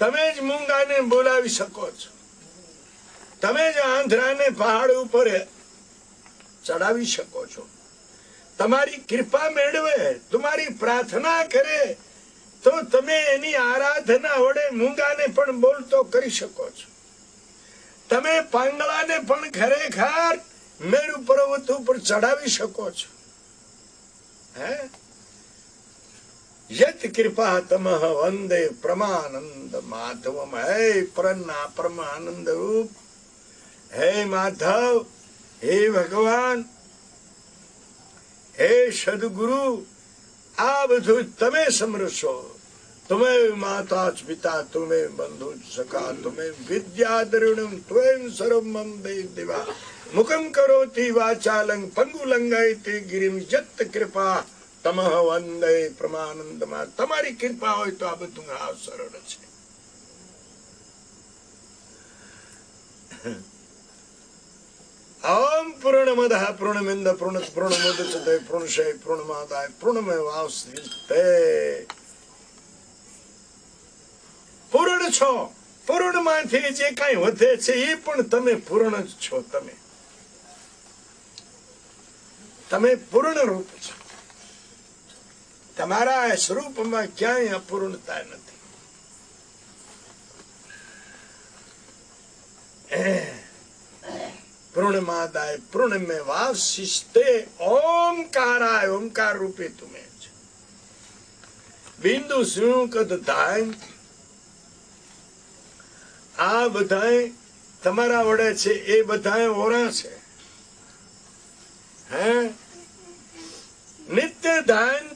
તમે જ મૂંગાને બોલાવી શકો છો. તમે જ આંધ્રાને પહાડ ઉપર ચડાવી શકો છો. તમારી કૃપા મેળવે, તમારી પ્રાર્થના કરે, તો તમે એની આરાધના વડે મૂંગાને પણ બોલતો કરી શકો છો. તમે પાંગળાને પણ ખરેખર મેરુ પર્વત ઉપર ચડાવી શકો છો. હે? યત કૃપા તમ વંદે પ્રમાનંદ માધવમ હે પ્રના પરમાનંદ રૂપ હે માધવ હે ભગવાન હે સદગુરુ આ બધું તમે સમરશો તમે માતા પિતા તમે બંધુ સખા તમે વિદ્યા દ્રવિણમ ત્વયં સર્વમ દેવા મુખમ કરોતિ વાચાલંગ પંગુલંગાયતે ગિરિમ યત કૃપા તમઃ વંદે પ્રમાનંદમાં તમારી કૃપા હોય તો આ બધું આ સરળ છે પૂર્ણ છો પૂર્ણમાંથી જે કઈ વધે છે એ પણ તમે પૂર્ણ જ છો તમે તમે પૂર્ણ રૂપ છો તમારા સ્વરૂપમાં ક્યાંય અપૂર્ણતા નથી. પૂર્ણમાદાય પૂર્ણમે વાસિષ્ટે ઓમકારાય, ઓમકાર રૂપે તુમે બિંદુ કદ ધાય આ બધાય તમારા વડે છે, એ બધાય ઓરા છે. હે? નિત્ય ધાયંતી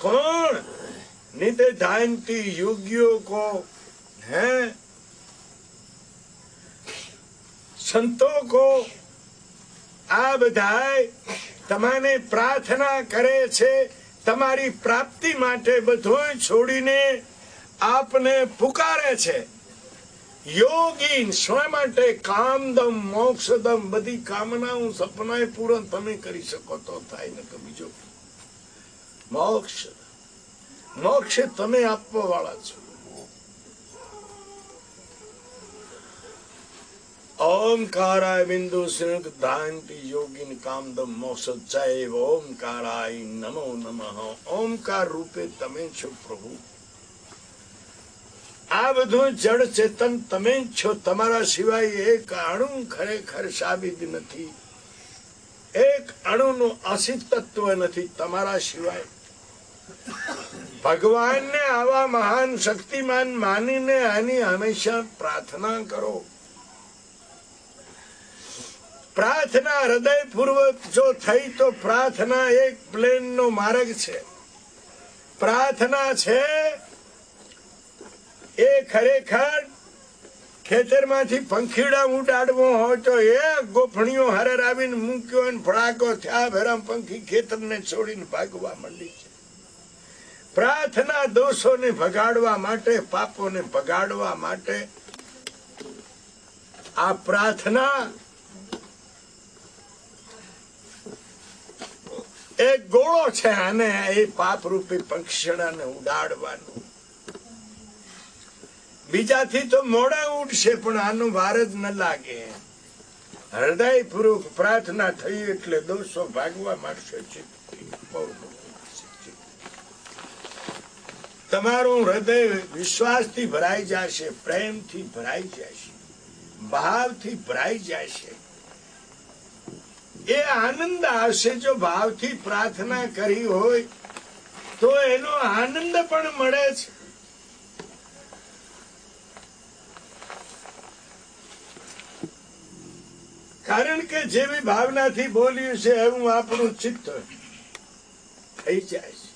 કોણ? નિત્ય ધાયંતી યોગ્યો કો હે? સંતો કો આ બધાય તમાને પ્રાર્થના કરે છે, તમારી પ્રાપ્તિ માટે બધું છોડીને આપને પુકારે છે. યોગી સ્વયં માટે કામદમ, મોક્ષદમ, બધી કામનાઓ સપનાય પૂરણ તમે કરી શકો તો થાય ને બીજો મોક્ષ મોક્ષ તમે આપવા વાળા છો ઓમકારાય બિંદુ સિંહ ધાંતિ યોગીન કામદમ મોક્ષ ઓમકારાય નમો નમઃ ઓમકાર રૂપે તમે છો પ્રભુ આ બધું જડ ચેતન તમે જ છો તમારા સિવાય એક અણુ ખરેખર સાબિત નથી એક અણુનું અસ્તિત્વ નથી તમારા સિવાય ભગવાનને આવા મહાન શક્તિમાન માનીને આની હંમેશા પ્રાર્થના કરો. પ્રાર્થના હૃદયપૂર્વક જો થઈ તો પ્રાર્થના એક પ્લેનનો માર્ગ છે. પ્રાર્થના છે એ ખરેખર ખેતરમાંથી પંખીડા ઉડાડવો હોય તો એ ગોફણીઓ હરર આવીને મૂક્યો અને ફળાકો થયા ભેરામ પંખી ખેતરને છોડીને ભાગવા માંડી છે. પ્રાર્થના દોષોને ભગાડવા માટે, પાપોને ભગાડવા માટે આ પ્રાર્થના એક ગોળો છે અને એ પાપરૂપી ઉડાડવાનું. બીજાથી તો મોડા ઉઠશે પણ આનું વાર જ ન લાગે. હૃદયપૂર્વક પ્રાર્થના થઈ એટલે દોષો ભાગવા માંડશે ચિત્ત. તમારું હૃદય વિશ્વાસથી ભરાઈ જશે, પ્રેમથી ભરાઈ જશે, ભાવથી ભરાઈ જશે. એ આનંદ આવશે જો ભાવથી પ્રાર્થના કરી હોય, તો એનો આનંદ પણ મળે છે. કારણ કે જેવી ભાવનાથી બોલ્યું છે, એવું આપણું ચિત્ત થઈ જાય છે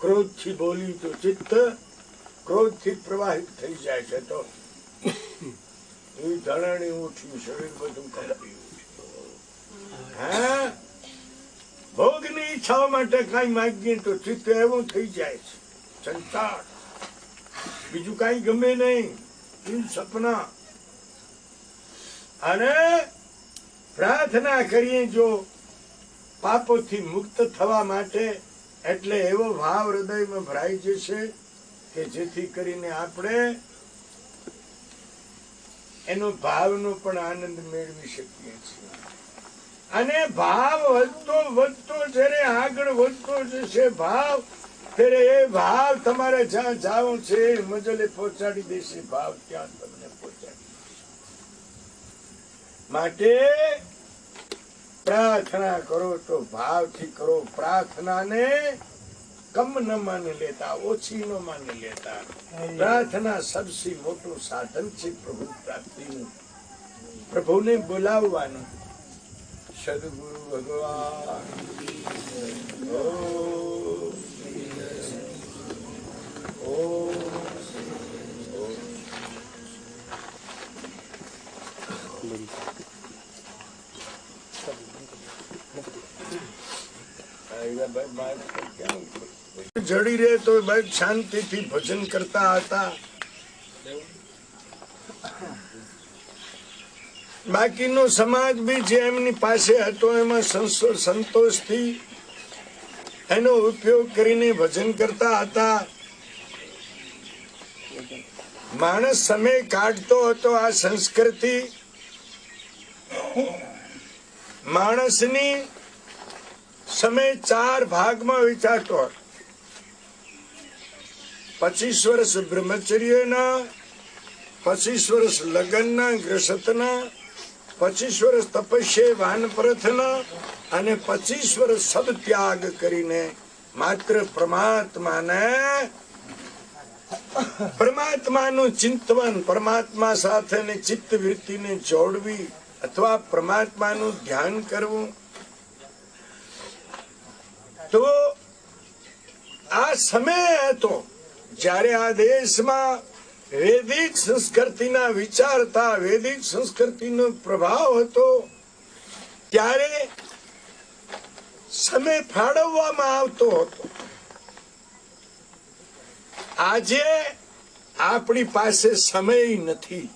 ક્રોધથી બોલી તો ચિત્ત ક્રોધથી પ્રવાહિત થઈ જાય છે તો. એ ધરણી ઉઠ્યું શરીર બધું કંપી ઉઠ્યું. હા? ભોગની ઈચ્છાઓ માટે કઈ માગીએ તો ચિત્ત એવું થઈ જાય છે. સંસાર. બીજું કઈ ગમે નહીં. સપના. અને પ્રાર્થના કરીએ જો પાપોથી મુક્ત થવા માટે એટલે એવો ભાવ હૃદયમાં ભરાઈ જશે કે જેથી કરીને આપણે એનો ભાવનો પણ આનંદ મેળવી શકીએ છીએ અને ભાવ વધતો વધતો જ્યારે આગળ વધતો જશે, ભાવ, ત્યારે એ ભાવ તમારે જ્યાં જાવ છે એ મજલે પહોંચાડી દેશે ભાવ ત્યાં તમને પહોંચાડી દેશે. માટે પ્રાર્થના કરો તો ભાવથી કરો. પ્રાર્થનાને કમ ન માની લેતા ઓછી ન માની લેતા. પ્રાર્થના સૌથી મોટું સાધન છે પ્રભુ પ્રાપ્તિનું. પ્રભુને બોલાવવાનું. સદગુરુ ભગવાન. ઓમ. ઓમ. જડી રહે તો ભાઈ શાંતિથી ભજન કરતા હતા. બાકીનો સમાજ બી જે એમની પાસે હતો, એમાં સંતોષ સંતોષથી એનો ઉપયોગ કરીને ભજન કરતા હતા. માણસ સમય કાઢતો હતો આ સંસ્કૃતિ. માણસની સમય ચાર ભાગમાં વિચારતો પચીસ વર્ષ બ્રહ્મચર્યના, પચીસ વર્ષ લગ્નના, ગ્રસતના, પચીસ વર્ષ તપસ્યા, વાનપ્રથના અને પચીસ વર્ષ સબ ત્યાગ કરીને માત્ર પરમાત્માને પરમાત્માનું ચિંતવન, પરમાત્મા સાથેની ચિત્ત વૃત્તિને જોડવી અથવા પરમાત્માનું ધ્યાન કરવું તો આ સમય હતો જ્યારે આ દેશમાં વૈદિક સંસ્કૃતિના વિચારતા, વૈદિક સંસ્કૃતિનો પ્રભાવ હતો, ત્યારે સમય ફાળવવામાં આવતો હતો. આજે આપણી પાસે સમય નથી.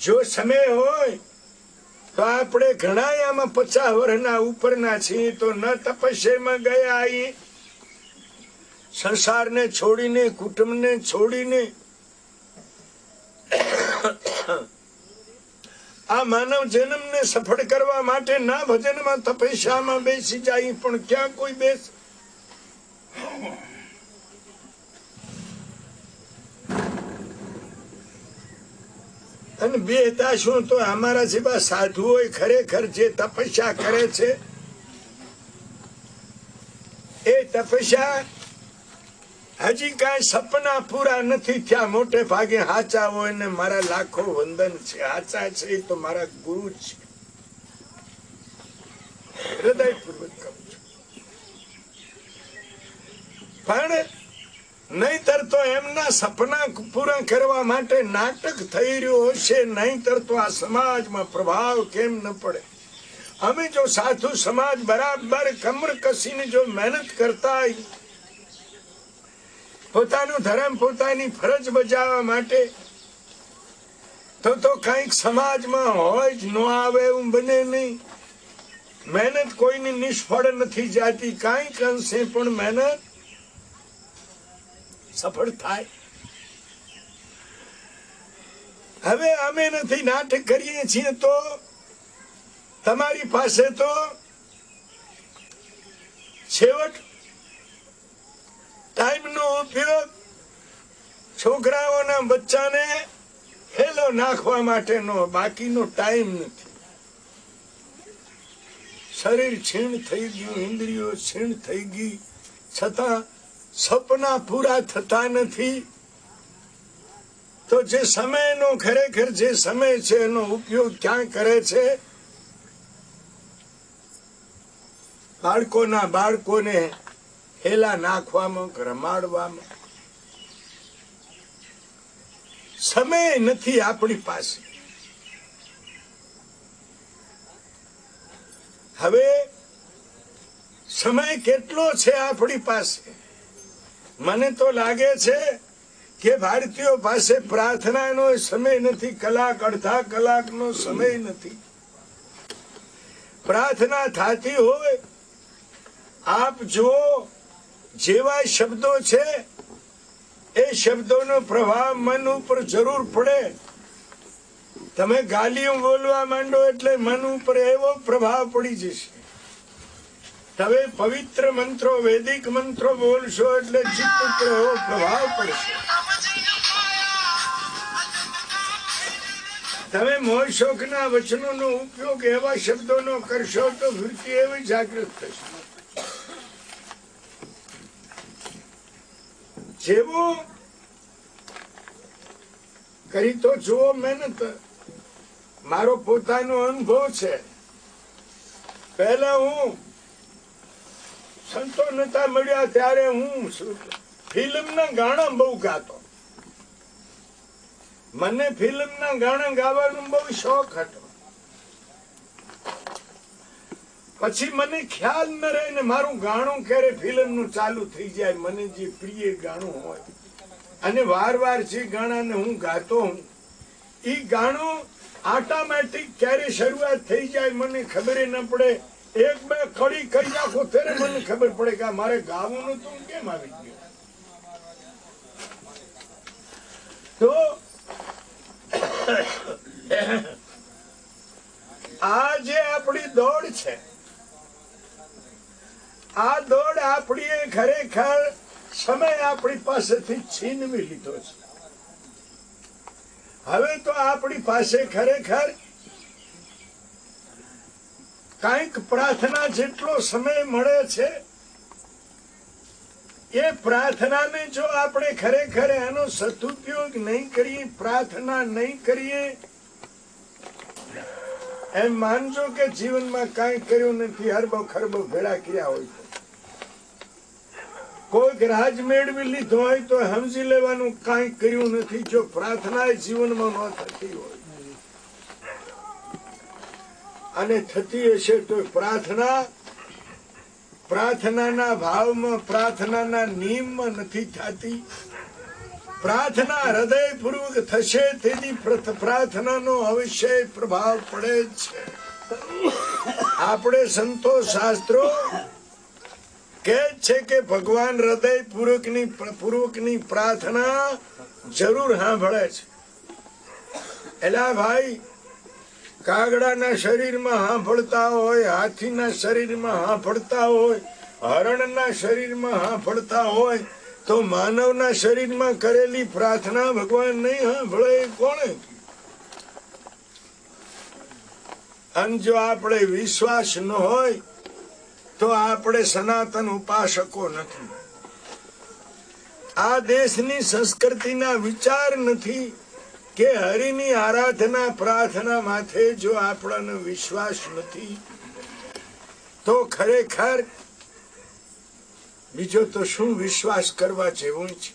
જો સમય હોય તો આપણે ઘણા આમાં પચાસ વર્ષના ઉપરના છીએ તો ન તપસ્યામાં ગયા અહીં સંસારને છોડીને, કુટુંબને છોડીને. આ માનવ જન્મને સફળ કરવા માટે ના ભજનમાં તપસ્યામાં બેસી જાય, પણ ક્યાં કોઈ બેસ? અને બેતા શું તો અમારા જેવા સાધુઓ ખરેખર જે તપસ્યા કરે છે, એ તપસ્યા હજી કાંઈ સપના પૂરા નથી થયા. મોટે ભાગે હાચા હોય ને મારા લાખો વંદન છે. હાચા છે એ તો મારા ગુરુ છે. હૃદયપૂર્વક કહું છું. પણ નહીતર તો એમના સપના પૂરા કરવા માટે નાટક થઈ રહ્યું હશે. નહીતર તો આ સમાજમાં પ્રભાવ કેમ ન પડે? અમે જો સાધુ સમાજ બરાબર કમર કસીને જો મહેનત કરતા પોતાનું ધર્મ પોતાની ફરજ બજાવવા માટે, તો તો કંઈક સમાજમાં હોય જ ન આવે એવું બને નહીં. મહેનત કોઈની નિષ્ફળ નથી જાતી. કાંઈક અંશે પણ મહેનત સફળ થાય. હવે અમે નથી નાટક કરીએ છીએ તો તમારી પાસે તો છેવટ ટાઈમનો ઉપયોગ છોકરાઓના બચ્ચાને હેલો નાખવા માટેનો બાકીનો ટાઈમ નથી. શરીર છીણ થઈ ગયું, ઇન્દ્રિયો છીણ થઈ ગઈ, છતાં સપના પૂરા થતા નથી. તો જે સમયનો ખરેખર જે સમય છે એનો ઉપયોગ ક્યાં કરે છે? બાળકોના બાળકોને હેલા નાખવામાં, રમાડવામાં. સમય નથી આપણી પાસે. હવે સમય કેટલો છે આપણી પાસે? મને તો લાગે છે કે ભારતીયો પાસે પ્રાર્થનાનો સમય નથી, કલાક, અડધા કલાકનો સમય નથી. પ્રાર્થના થતી હોય, આપ જુઓ, જેવા શબ્દો છે, એ શબ્દોનો પ્રભાવ મન ઉપર જરૂર પડે. તમે ગાલીઓ બોલવા માંડો એટલે મન ઉપર એવો પ્રભાવ પડી જશે. તમે પવિત્ર મંત્રો વૈદિક મંત્રો બોલશો એટલે ચિત્ત ઉપર એવો પ્રભાવ પડશે તમે મોહ શોખના વચનોનો ઉપયોગ એવા શબ્દોનો કરશો તો વૃત્તિ એવી જાગૃત થશે જેવું કરી તો જુઓ મહેનત મારો પોતાનો અનુભવ છે પહેલા હું સંતો નતા મળ્યા ત્યારે હું ફિલ્મના ગાણા બહુ ગાતો. મને ફિલ્મના ગાણા ગાવાનો બહુ શોખ હતો. પછી મને ખ્યાલ ન રહે ને મારું ગાણું ક્યારે ફિલ્મનું ચાલુ થઈ જાય, મને જે પ્રિય ગાણું હોય. અને વાર વાર જે ગાણાને હું ગાતો હું એ ગાણું ઓટોમેટિક ક્યારે શરૂઆત થઈ જાય મને ખબર ન પડે. એક બે કડી કહી નાખો, ત્યારે મને ખબર પડે કે મારે ગાવું નતું કેમ આવી ગયું? તો આ જે આપણી દોડ છે, આ દોડ આપણી ખરેખર સમય આપણી પાસેથી છીનવી લીધો છે. હવે તો આપણી પાસે ખરેખર કંઈક પ્રાર્થના જેટલો સમય મળે છે, એ પ્રાર્થનાને જો આપણે ખરેખર એનો સદુપયોગ નહીં કરીએ, પ્રાર્થના નહીં કરીએ, એમ માનજો કે જીવનમાં કાંઈ કર્યું નથી, હરબો ખરબો ભેળા કર્યા હોય કોઈક રાજ મેળવી લીધો હોય તો સમજી લેવાનું કાંઈ કર્યું નથી, જો પ્રાર્થના જીવનમાં ન થતી હોય. અને થતી હશે તો પ્રાર્થના. પ્રાર્થનાના ભાવમાં, પ્રાર્થનાના નિયમમાં નથી થતી. પ્રાર્થના હૃદયપૂર્વક થશે તેથી પ્રાર્થનાનો અવશ્ય પ્રભાવ પડે છે. આપણે સંતો શાસ્ત્રો કે છે કે ભગવાન હૃદય પૂર્વકની પૂર્વકની પ્રાર્થના જરૂર સાંભળે છે. એલા ભાઈ કાગડાના શરીરમાં હાંફળતા હોય, હાથીના શરીરમાં હાંફળતા હોય, હરણના શરીરમાં હાંફળતા હોય, તો માનવના શરીરમાં કરેલી પ્રાર્થના ભગવાન નહીં હાંફળે કોણે? અને જો આપણે વિશ્વાસ ન હોય, તો આપણે સનાતન ઉપાસકો નથી. આ દેશની સંસ્કૃતિના વિચાર નથી કે હરિની આરાધના પ્રાર્થના માથે જો આપણને વિશ્વાસ નથી, તો ખરેખર બીજો તો શું વિશ્વાસ કરવા જેવું છે?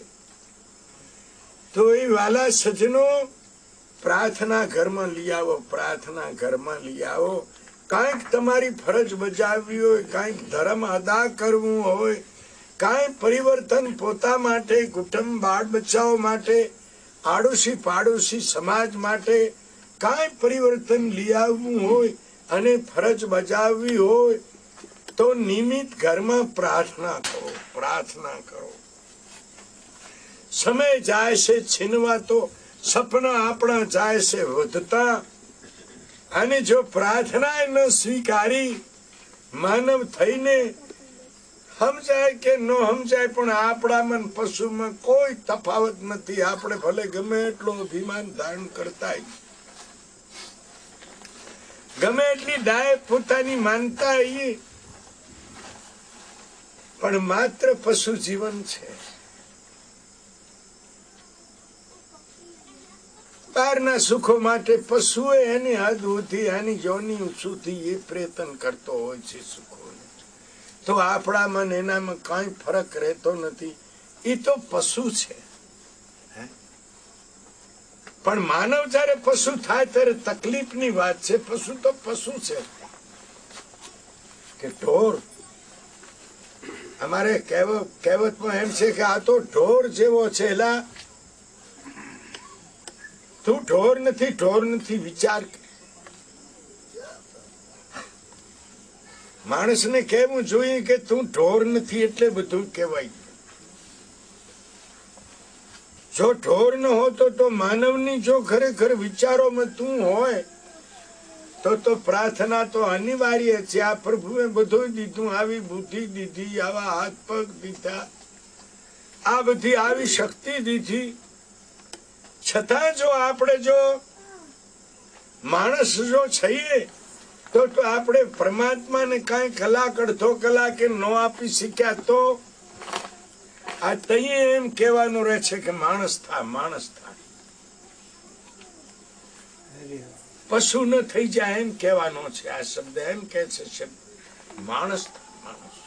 તો એ વાલા સજનો પ્રાર્થના ઘરમાં લઈ આવો, પ્રાર્થના ઘરમાં લઈ આવો. કાંઈક તમારી ફરજ બજાવવી હોય, કાંઈક ધર્મ અદા કરવું હોય, કાંઈ પરિવર્તન પોતા માટે, કુટુંબ બાળ બચાવ માટે આડોશી પાડોશી સમાજ માટે કાંઈ પરિવર્તન લઈ આવવું હોય અને ફરજ બજાવવી હોય, તો નિયમિત ઘરમાં પ્રાર્થના કરો પ્રાર્થના કરો. સમય જાય છે છીનવા તો સપના આપણા જાય છે વધતા, અને જો પ્રાર્થના ન સ્વીકારી, માનવ થઈને સમજાય કે ન સમજાય, પણ આપણામાં પશુમાં કોઈ તફાવત નથી. આપણે ભલે ગમે એટલો અભિમાન ધારણ કરતા ગમે એટલી ડાય પોતાની માનતા પણ માત્ર પશુ જીવન છે. બહારના સુખો માટે પશુએ એની હદ સુધી, એની જોની સુધી એ પ્રયત્ન કરતો હોય છે સુખો. તો આપણામાં એનામાં કાંઈ ફરક રહેતો નથી. એ તો પશુ છે. પણ માનવ જયારે પશુ થાય ત્યારે તકલીફની વાત છે. પશુ તો પશુ છે. કે ઢોર. અમારે કહેવ- કહેવતમાં એમ છે કે આ તો ઢોર જેવો છે. એલા, તું ઢોર નથી ઢોર નથી, વિચાર માણસને કહેવું જોઈએ કે તું ઢોર નથી એટલે બધું કહેવાય? જો ઢોર ન હોતો તો માનવની જો ખરેખર વિચારોમાં તું હોય, તો તો પ્રાર્થના તો અનિવાર્ય છે. આ પ્રભુએ બધું દીધું, આવી બુદ્ધિ દીધી, આવા હાથ પગ દીધા, આ બધી આવી શક્તિ દીધી. છતાં જો આપણે જો માણસ જો છીએ તો આપણે પરમાત્માને કાંઈ કલાક, અડધો કલાકે ન આપી શક્યા તો? આ તઈએ એમ કહેવાનું રહે છે કે માણસ થા માણસ થા. પશુ ન થઈ જાય એમ કહેવાનો છે. આ શબ્દ એમ કે છે શબ્દ. માણસ માણસ.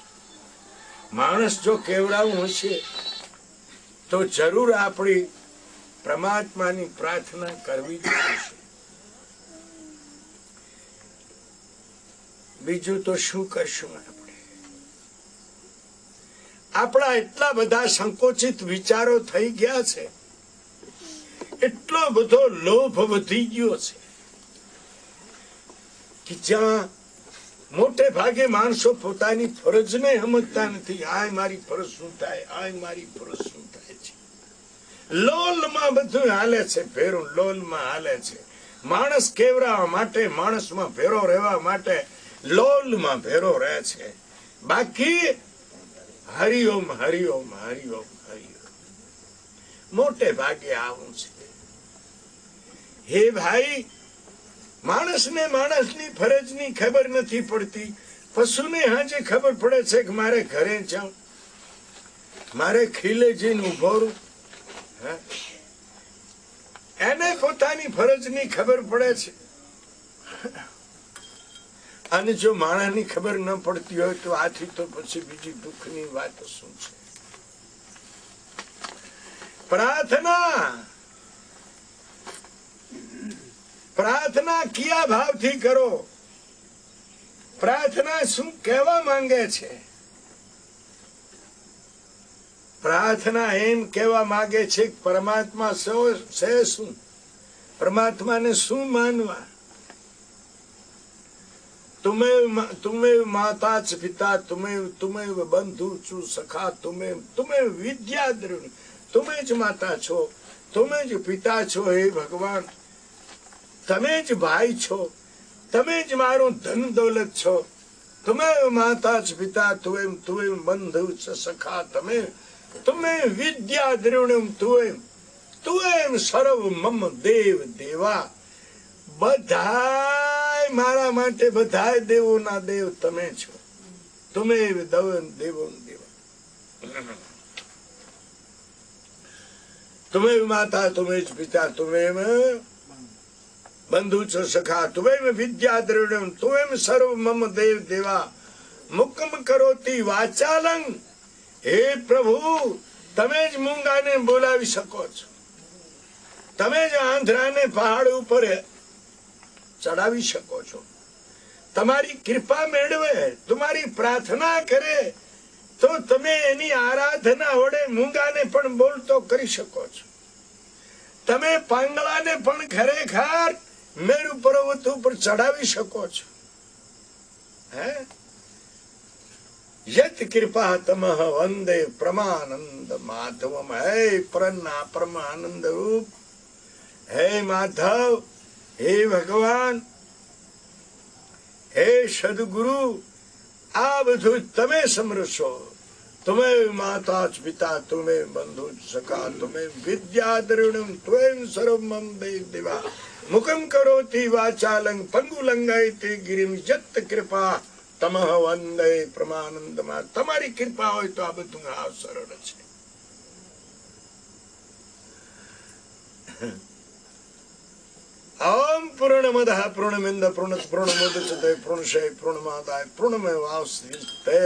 માણસ જો કેવડાવું હશે, તો જરૂર આપણી પરમાત્માની પ્રાર્થના કરવી જ પડશે. બીજું તો શું કરશું આપણે? આપણા એટલા બધા સંકોચિત વિચારો થઈ ગયા છે. એટલો બધો લોભ વધી ગયો છે કે જ્યાં મોટે ભાગે માણસો પોતાની ફરજને સમજતા નથી. આ મારી ફરજ શું થાય? આ મારી ફરજ શું થાય છે? લોલમાં બધું હાલે છે, ભેરું લોલમાં હાલે છે. માણસ કેવરાવા માટે, માણસમાં ભેરો રહેવા માટે લોલમાં ભેરો રહે છે. બાકી હરિઓમ હરિઓમ હરિઓમ હરિઓમ. મોટે ભાગે આવું છે. હે ભાઈ, માણસને માણસની ફરજની ખબર નથી પડતી. પશુને હાજે ખબર પડે છે કે મારે ઘરે જાઉં મારે ખીલે જઈને ઊભો રહું? એને પોતાની ફરજની ખબર પડે છે. અને જો માણસની ખબર ન પડતી હોય તો આથી તો પછી બીજી દુઃખની વાત શું છે? પ્રાર્થના! પ્રાર્થના કયા ભાવથી કરો? પ્રાર્થના શું કહેવા માંગે છે? પ્રાર્થના એમ કહેવા માંગે છે પરમાત્મા છે શું? પરમાત્માને શું માનવા? તુમેવ તુમેવ માતા ચ પિતા તુમેવ તુમેવ બંધુ છું સખા તુમેવ તુમેવ વિદ્યા દ્રઢ તમે જ માતા છો તમે જ પિતા છો હે ભગવાન તમે જ ભાઈ છો તમે જ મારું ધન દોલત છો તમે માતા જ પિતા તુએમ તુએમ બંધુ છ સખા તમે તમે વિદ્યા દ્રઢ તુએમ તુએમ સર્વ મમ દેવ દેવા બધાય મારા માટે બધાય દેવોના દેવ તમે છો. તમે દેવો દેવા. તમે માતા, તમે જ પિતા, તમે બંધુ છો સખા, તુમે વિદ્યા દ્રઢ તુમે સર્વ મમ દેવ દેવા. મુકમ કરોતી વાચાલંગ. હે પ્રભુ, તમે જ મૂંગાને બોલાવી શકો છો. તમે જ આંધ્રાને પહાડ ઉપર ચડાવી શકો છો. તમારી કૃપા મેળવે, તમારી પ્રાર્થના કરે, તો તમે એની આરાધના વડે મૂંગાને પણ બોલતો કરી શકો છો. તમે પાંગળાને પણ ખરેખર મેરુ પર્વત ઉપર ચડાવી શકો છો. હે? યત કૃપા તમઃ વંદે પ્રમાનંદ માધવમ. હે પ્રના પરમાનંદ રૂપ. હે માધવ હે ભગવાન, હે સદગુરુ, આ બધું તમે સમરશો તમે માતા જ પિતા તમે બંધુ સખા તમે વિદ્યા દ્રઢમ ત્વેમ સર્વમ મુકમ દેવા. મુખમ કરોતિ વાચાલંગ પંગુલંગાયતિ ગિરિમ જત કૃપા. તમઃ વંદે પ્રમાનંદમાં. તમારી કૃપા હોય તો આ બધું આ સરળ છે. ઓમ પૂર્ણમદ પૂર્ણમિંદ, પૂર્ણ પૂર્ણમોદચતે, પૂર્ણશય પૂર્ણમાદાય પૂર્ણમેવાવશિષ્ટે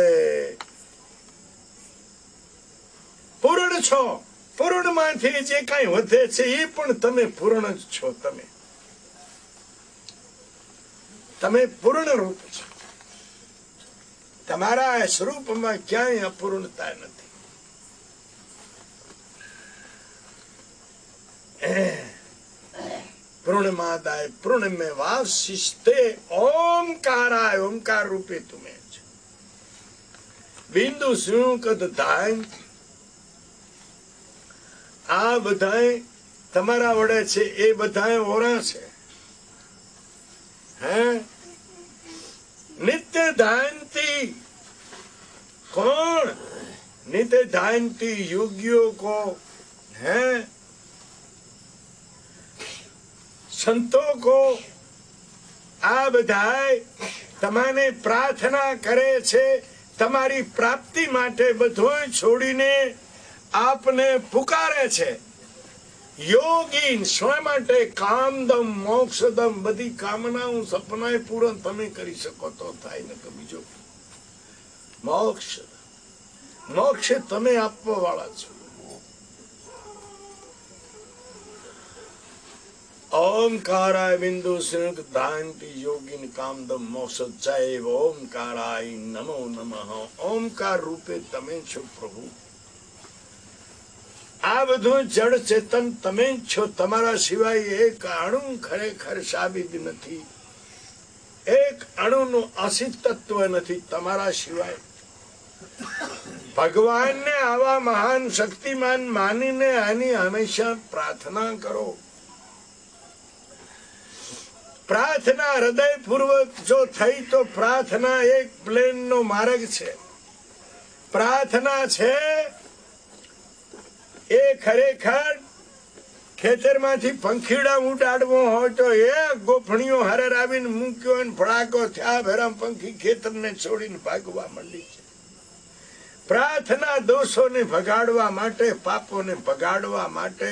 પૂર્ણ છો. પૂર્ણમાંથી જે કાંઈ વધે છે એ પણ તમે પૂર્ણ જ છો તમે. તમે પૂર્ણ રૂપ છો. તમારા સ્વરૂપમાં ક્યાંય અપૂર્ણતા નથી. પૂર્ણમાદાય પૂર્ણમે વાવશિષ્ટે ઓમકારાય ઓમકાર રૂપે તુમે બિંદુ શ્રેણુકદ ધાન આ બધાય તમારા વડે છે, એ બધાય ઓરા છે. હે? નિત્ય ધાનતી કોણ? નિત્ય ધાનતી યોગ્યો કો. હે? સંતો કો આ બધાય તમારે પ્રાર્થના કરે છે, તમારી પ્રાપ્તિ માટે બધું છોડીને આપને પુકારે છે. યોગી સ્વ માટે કામદમ, મોક્ષદમ, બધી કામનાઓ સપનાએ પૂરણ તમે કરી શકો તો થાય, ને તો બીજો. મોક્ષ. મોક્ષ તમે આપવા વાળા છો. ઓમકારાય બિંદુ સિંહ ધાયંતિ યોગીન કામદમ મોક્ષ જય ઓમકારાય નમો નમઃ ઓમકાર રૂપે તમે છો પ્રભુ આ બધું જડ ચેતન તમે જ છો તમારા સિવાય એક અણુ ખરેખર સાબિત નથી એક અણુનું તત્વ નથી તમારા સિવાય ભગવાનને આવા મહાન શક્તિમાન માનીને આની હંમેશા પ્રાર્થના કરો પ્રાર્થના હૃદયપૂર્વક જો થઈ તો પ્રાર્થના એક પ્લેન નો માર્ગ છે. પ્રાર્થના છે એ ખરેખર ખેતરમાંથી પંખીડા ઉડાડવો હોય તો એ ગોફણીઓ હરર આવીને મૂક્યો અને ફળાકો થયા ભેરામ પંખી ખેતરને છોડીને ભાગવા માંડી છે. પ્રાર્થના દોષોને ભગાડવા માટે, પાપોને ભગાડવા માટે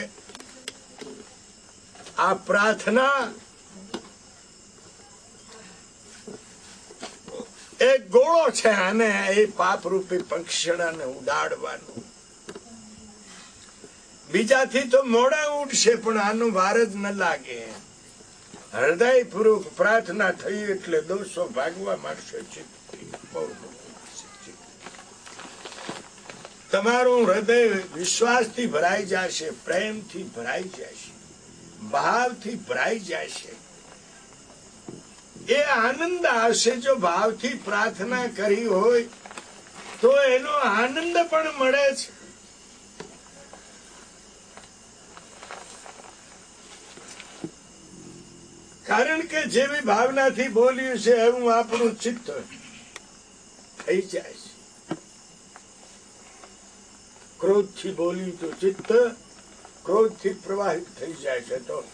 આ પ્રાર્થના એક ગોળો છે અને એ પાપરૂપી રૂપી પંખીડાને ઉડાડવાનું. બીજાથી તો મોડા ઉઠશે પણ આનું વાર જ ન લાગે. હૃદયપૂર્વક પ્રાર્થના થઈ એટલે દોષો ભાગવા માંડશે. તમારું હૃદય વિશ્વાસથી ભરાઈ જશે, પ્રેમથી ભરાઈ જશે, ભાવથી ભરાઈ જશે. એ આનંદ આવશે જો ભાવથી પ્રાર્થના કરી હોય, તો એનો આનંદ પણ મળે છે. કારણ કે જેવી ભાવનાથી બોલ્યું છે, એવું આપણું ચિત્ત થઈ જાય છે. ક્રોધથી બોલ્યું તો ચિત્ત ક્રોધથી પ્રવાહિત થઈ જાય છે તો.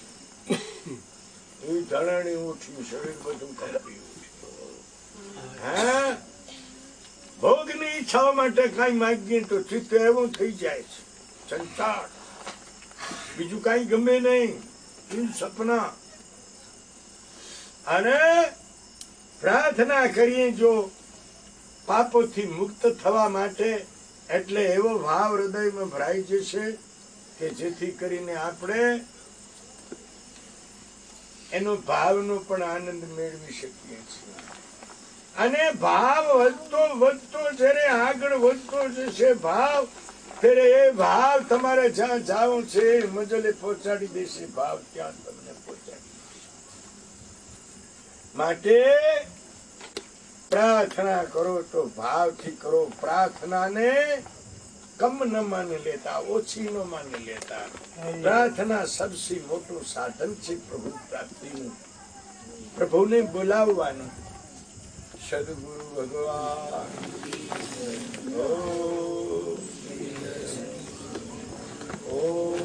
એ ધરણી ઉઠ્યું શરીર બધું કંપી ઉઠ્યું. ભોગની ઈચ્છા માટે કઈ માગીએ તો ચિત્ત એવું થઈ જાય છે. ચંચાળ બીજું કઈ ગમે નહીં. સપના. અને પ્રાર્થના કરીએ જો પાપોથી મુક્ત થવા માટે એટલે એવો ભાવ હૃદયમાં ભરાઈ જશે કે જેથી કરીને આપણે એનો ભાવનો પણ આનંદ મેળવી શકીએ છીએ. અને ભાવ વધતો વધતો જ્યારે આગળ વધતો જશે, ભાવ, ત્યારે એ ભાવ તમારે જ્યાં જાવું છે મજલે પહોંચાડી દેશે, ભાવ ત્યાં તમને પહોંચાડી માટે પ્રાર્થના કરો તો ભાવથી કરો પ્રાર્થનાને કમ ન માની લેતા ઓછી ન માની લેતા પ્રાર્થના સૌથી મોટું સાધન છે પ્રભુ પ્રાપ્તિનું પ્રભુને બોલાવવાનું સદગુરુ ભગવાન ઓમ. ઓમ.